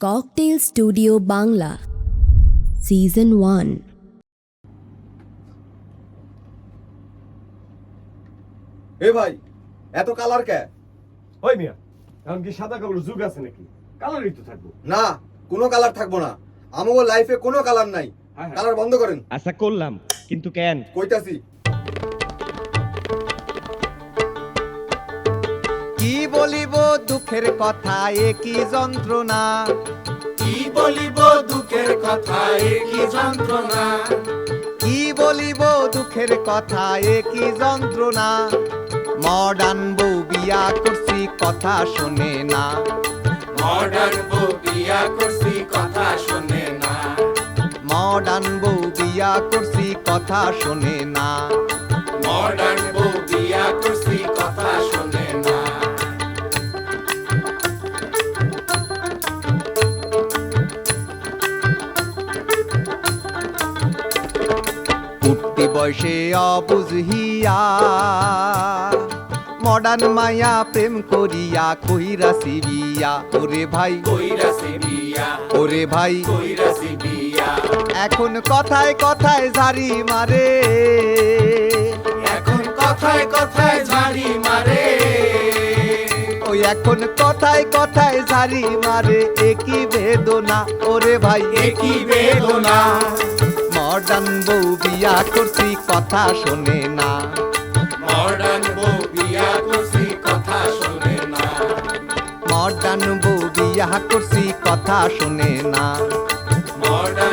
Cocktail studio Bangla season one এ ভাই এত colour কে? ওই মিয়া এখন কি সাদা কাপড় যুগ আছে নাকি? কালারই তো থাকব। না কোনো কালার থাকব না। আমাগো লাইফে কোনো কালার নাই। হ্যাঁ, হ্যাঁ। কালার বন্ধ করেন। আচ্ছা করলাম কিন্তু কেন? কইতাছি। কি বলিব দুঃখের কথা এ কি যন্ত্রণা? কি বলিব দুঃখের কথা এ কি যন্ত্রণা? কি বলিব দুঃখের কথা এ কি যন্ত্রণা? মডার্ন বউ বিয়া করছি কথা শোনে না। মডার্ন বউ বিয়া করছি কথা শোনে না। মডার্ন বউ বিয়া করছি কথা শোনে না। মডার্ন উঠতি বয়সে অবুঝহিয়া মডার্ন মায়া প্রেম করিয়া কইরাছি বিয়া ওরে ভাই কইরাছি বিয়া ওরে ভাই কইরাছি বিয়া এখন কথায় কথায় ঝাড়ি মারে। এখন কথায় কথায় ঝাড়ি মারে। ওই এখন কথায় কথায় ঝাড়ি মারে। একই বেদনা ওরে ভাই একই বেদনা। মডার্ন বউ বিয়া করছি কথা শোনে না। মডার্ন বউ বিয়া করছি কথা শোনে না। মডার্ন বউ বিয়া করছি কথা শোনে না। মডার্ন